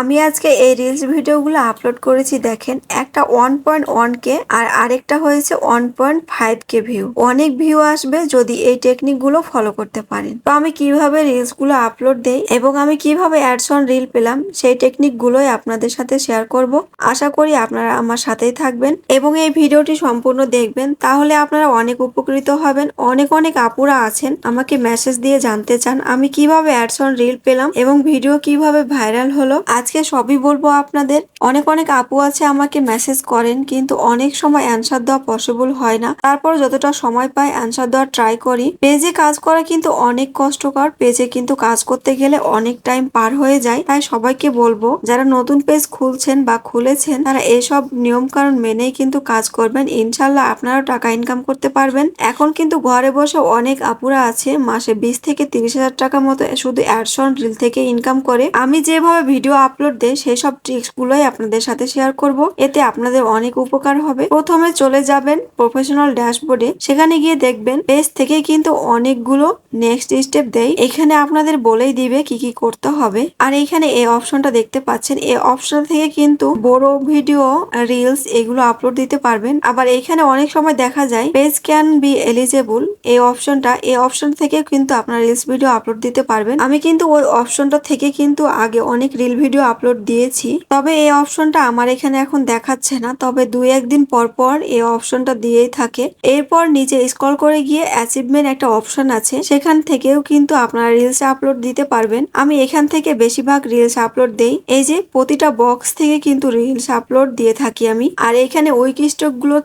আমি আজকে এই রিলস ভিডিওগুলো আপলোড করেছি, দেখেন। একটা ওয়ান পয়েন্ট ওয়ান কে আর আরেকটা হয়েছে one point five K view অনেক ভিউ আসবে যদি এই টেকনিকগুলো ফলো করতে পারেন। তো আমি কীভাবে রিলসগুলো আপলোড দেই এবং আমি কীভাবে অ্যাডস অন রিল পেলাম, সেই টেকনিক গুলোই আপনাদের সাথে শেয়ার করব। আশা করি আপনারা আমার সাথেই থাকবেন এবং এই ভিডিওটি সম্পূর্ণ দেখবেন। তাহলে আপনারা অনেক উপকৃত হবেন। অনেক অনেক আপুরা আছেন, আমাকে মেসেজ দিয়ে জানতে চান, আমি কীভাবে অ্যাডস অন রিল পেলাম এবং ভিডিও কীভাবে ভাইরাল হলো। আজকে সবই বলব আপনাদের। অনেক অনেক আপু আছে আমাকে মেসেজ করেন, কিন্তু অনেক সময় অ্যান্সার দেওয়া পসিবল হয় না। তারপর যতটা সময় পাই অ্যান্সার দেওয়ার ট্রাই করি। পেজে কাজ করা কিন্তু অনেক কষ্টকর। পেজে কিন্তু কাজ করতে গেলে অনেক টাইম পার হয়ে যায়। তাই সবাইকে বলব, যারা নতুন পেজ খুলছেন বা খুলেছেন, তারা এসব নিয়ম কারণ মেনেই কিন্তু কাজ করবেন। ইনশাল্লাহ আপনারাও টাকা ইনকাম করতে পারবেন। এখন কিন্তু ঘরে বসে অনেক আপুরা আছে, মাসে বিশ থেকে তিরিশ হাজার টাকা মতো শুধু অ্যাডসন রিল থেকে ইনকাম করে। আমি যেভাবে ভিডিও আপলোড দেয় সেই সব ট্রিক্স গুলোই আপনাদের সাথে শেয়ার করব। এতে আপনাদের অনেক উপকার হবে। প্রথমে চলে যাবেন প্রফেশনাল ড্যাশবোর্ডে সেখানে গিয়ে দেখবেন পেজ থেকে কিন্তু অনেকগুলো নেক্সট স্টেপ দেয়। এখানে আপনাদের বলেই দিবে কি কি করতে হবে। আর এখানে এই অপশনটা দেখতে পাচ্ছেন। এই অপশন থেকে কিন্তু বড় ভিডিও রিলস এগুলো আপলোড দিতে পারবেন। আবার এখানে অনেক সময় দেখা যায় পেজ ক্যান বি এলিজেবল এই অপশনটা এই অপশন থেকে কিন্তু আপনার রিলস ভিডিও আপলোড দিতে পারবেন। আমি কিন্তু ওই অপশনটা থেকে কিন্তু আগে অনেক রিল ভিডিও আপলোড দিয়েছি। তবে এই অপশনটা আমার এখানে এখন দেখাচ্ছে না। তবে দুই একদিন পর পর এই অপশনটা দিয়েই থাকে। এরপর নিচে স্ক্রল করে গিয়ে অ্যাচিভমেন্ট একটা অপশন আছে। সেখান থেকেও কিন্তু আপনারা রিলস আপলোড দিতে পারবেন। আমি এখান থেকে বেশিরভাগ রিলস আপলোড দেই। এই যে প্রতিটা বক্স থেকে কিন্তু রিলস আপলোড দিয়ে থাকি আমি। আর এখানে উইক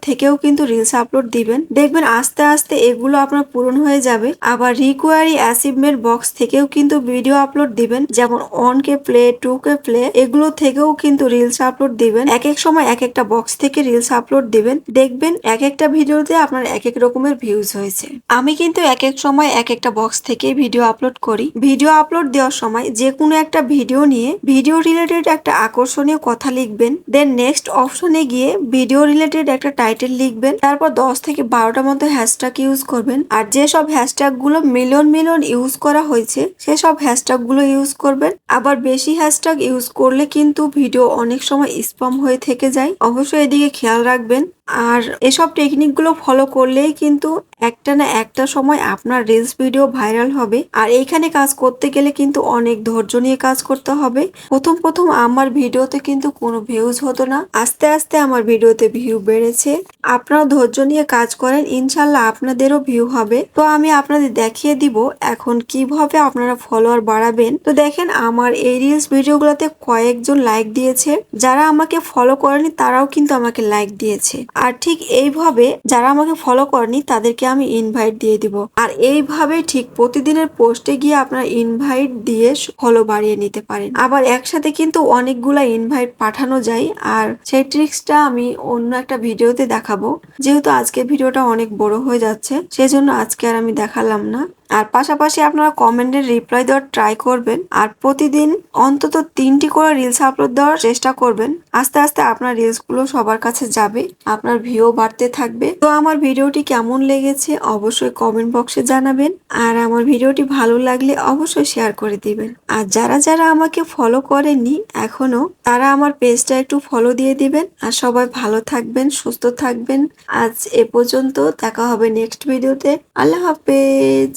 থেকেও কিন্তু রিলস আপলোড দিবেন। দেখবেন আস্তে আস্তে এগুলো আপনার পূরণ হয়ে যাবে। আবার রিকোয়ারি অ্যাচিভমেন্ট বক্স থেকেও কিন্তু ভিডিও আপলোড দিবেন। যেমন one K play two K play এগুলো থেকেও কিন্তু রিলস আপলোড দিবেন। এক এক সময় এক একটা বক্স থেকে রিলস আপলোড দিবেন। দেখবেন এক একটা ভিডিওতে আপনার এক এক রকমের ভিউজ হয়েছে। আমি কিন্তু এক এক সময় এক একটা বক্স থেকে ভিডিও আপলোড করি। ভিডিও আপলোড দেওয়ার সময় যে কোনো একটা ভিডিও নিয়ে ভিডিও রিলেটেড একটা আকর্ষণীয় কথা লিখবেন। দেন নেক্সট অপশনে গিয়ে ভিডিও রিলেটেড একটা টাইটেল লিখবেন। তারপর দশ থেকে বারোটা মতো হ্যাশট্যাগ ইউজ করবেন। আর যেসব হ্যাশট্যাগগুলো মিলিয়ন মিলিয়ন ইউজ করা হয়েছে, সেসব হ্যাশট্যাগগুলো ইউজ করবেন। আবার বেশি হ্যাশট্যাগ ইউজ করলে কিন্তু ভিডিও অনেক সময় স্পাম হয়ে থেকে যায়। অবশ্যই এদিকে খেয়াল রাখবেন। আর এসব টেকনিকগুলো ফলো করলেই কিন্তু একটা না একটা সময় আপনার রিলস ভিডিও ভাইরাল হবে। আর এইখানে কাজ করতে গেলে কিন্তু অনেক ধৈর্য নিয়ে কাজ করতে হবে। প্রথম প্রথম আমার ভিডিওতে কিন্তু কোনো ভিউজ হতো না। আস্তে আস্তে আমার ভিডিওতে ভিউ বেড়েছে। আপনারা ধৈর্য নিয়ে কাজ করেন, ইনশাল্লাহ আপনাদেরও ভিউ হবে। তো আমি আপনাদের দেখিয়ে দিব এখন কীভাবে আপনারা ফলোয়ার বাড়াবেন। তো দেখেন আমার এই রিলস ভিডিওগুলোতে কয়েকজন লাইক দিয়েছে। যারা আমাকে ফলো করেনি, তারাও কিন্তু আমাকে লাইক দিয়েছে। আর ঠিক এইভাবে যারা আমাকে ফলো করেনি, তাদেরকে আমি ইনভাইট দিয়ে দিব। আর এইভাবে ঠিক প্রতিদিনের পোস্টে গিয়ে আপনারা ইনভাইট দিয়ে ফলো বাড়িয়ে নিতে পারেন। আবার একসাথে কিন্তু অনেকগুলা ইনভাইট পাঠানো যায়। আর সেই ট্রিক্সটা আমি অন্য একটা ভিডিওতে দেখাবো। যেহেতু আজকে ভিডিওটা অনেক বড় হয়ে যাচ্ছে, সেজন্য আজকে আর আমি দেখালাম না। আর পাশাপাশি আপনারা কমেন্টের রিপ্লাই দেওয়ার ট্রাই করবেন আর প্রতিদিন অন্তত তিনটি করে রিলস আপলোড দেওয়ার চেষ্টা করবেন। আস্তে আস্তে আপনার রিলসগুলো সবার কাছে যাবে, আপনার ভিউ বাড়তে থাকবে। তো আমার ভিডিওটি কেমন লেগেছে অবশ্যই কমেন্ট বক্সে জানাবেন আর আমার ভিডিওটি ভালো লাগলে অবশ্যই শেয়ার করে দিবেন। আর যারা যারা আমাকে ফলো করেননি এখনও, তারা আমার পেজটা একটু ফলো দিয়ে দিবেন। আর সবাই ভালো থাকবেন, সুস্থ থাকবেন। আজ এ পর্যন্ত দেখা হবে নেক্সট ভিডিওতে আল্লাহ হাফেজ।